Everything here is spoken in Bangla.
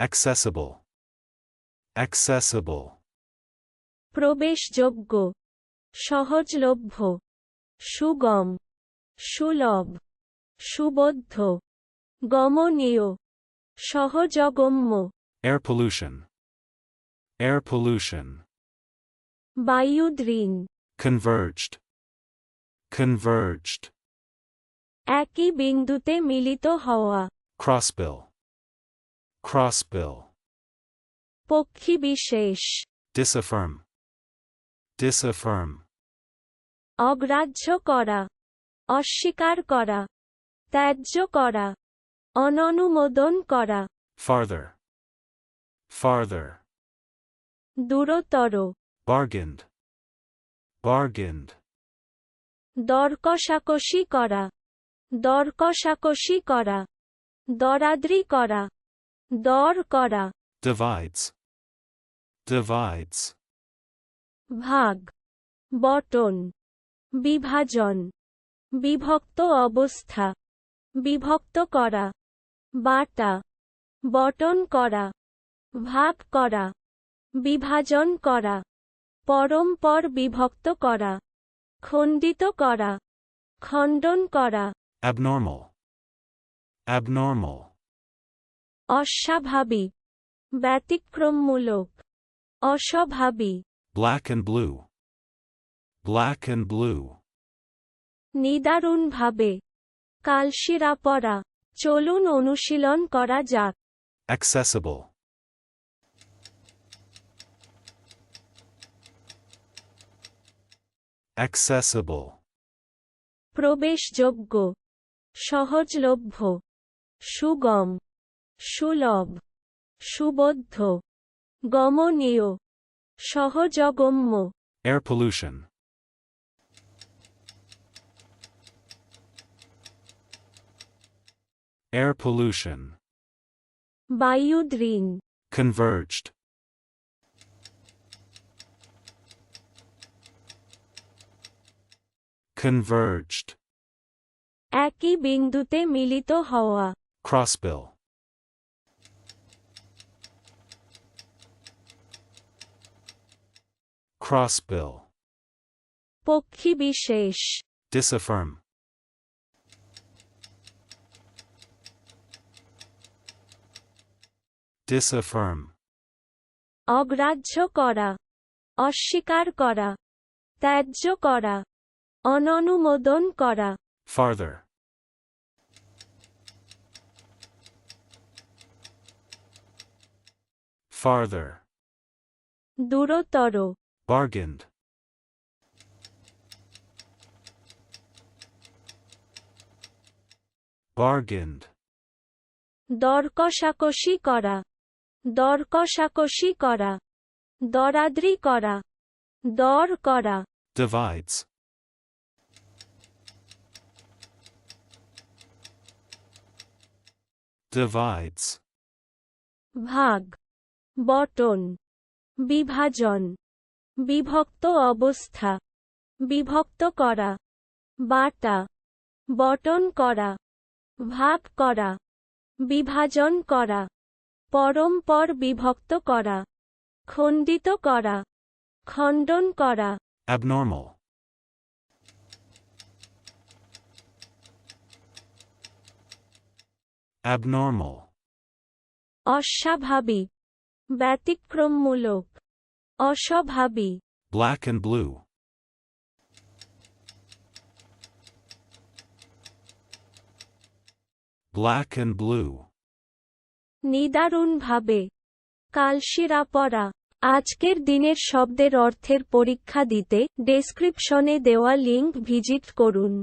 accessible, accessible, প্রবেশযোগ্য সহজলভ্য সুগম সুলভ সুবদ্ধ গমনীয় সহজগম্য air pollution, air pollution, বায়ুদ্রিন converged, converged, একই বিন্দুতে মিলিত হওয়া crossbill, crossbill, পক্ষী বিশেষ। Disaffirm, disaffirm, অগ্রাহ্য করা। অস্বীকার করা। ত্যায্য করা। অননুমোদন করা। Farther, farther, দূরতর। Bargained, bargained, দর কষাকষি করা। দর কষাকষি করা। দরাদ্রি করা। দর করা divides, divides, ভাগ বটন বিভাজন বিভক্ত অবস্থা বিভক্ত করা বাটা বটন করা ভাগ করা বিভাজন করা পরম্পর বিভক্ত করা খণ্ডিত করা খণ্ডন করা। abnormal, abnormal, অস্বাভাবিক ব্যতিক্রমমূলক অস্বাভাবিক black and blue, black and blue, নিদারুণভাবে কালশিরা পরা চলুন অনুশীলন করা যাক। Accessible, accessible, প্রবেশযোগ্য সহজলভ্য সুগম। সুলভ সুবদ্ধ গমনীয় সহজগম্য। এয়ার পলিউশন এয়ার পলিউশন বায়ুদ্রিন কনভার্জড কনভার্জড একই বিন্দুতে মিলিত হওয়া। ক্রসপিল crossbill, পক্ষী বিশেষ disaffirm, disaffirm, অগ্রাহ্য করা অস্বীকার করা ত্যায্য করা অননুমোদন করা farther, farther, দূরতর bargained, bargained, দর কষাকষি করা। দর কষাকষি করা। দরাদ্রি করা। দর করা। Divides, divides, ভাগ। বটন। বিভাজন। বিভক্ত অবস্থা। বিভক্ত করা। বাটা। বটন করা। ভাগ করা। বিভাজন করা। পরম্পর বিভক্ত করা। খণ্ডিত করা। খণ্ডন করা। Abnormal, abnormal, অস্বাভাবিক। ব্যতিক্রমমূলক। অস্বাভাবিক। Black and blue, black and blue, নিদারুণভাবে। কালশিরা পরা আজকের দিনের শব্দের অর্থের পরীক্ষা দিতে ডেসক্রিপশনে দেওয়া লিংক ভিজিট করুন।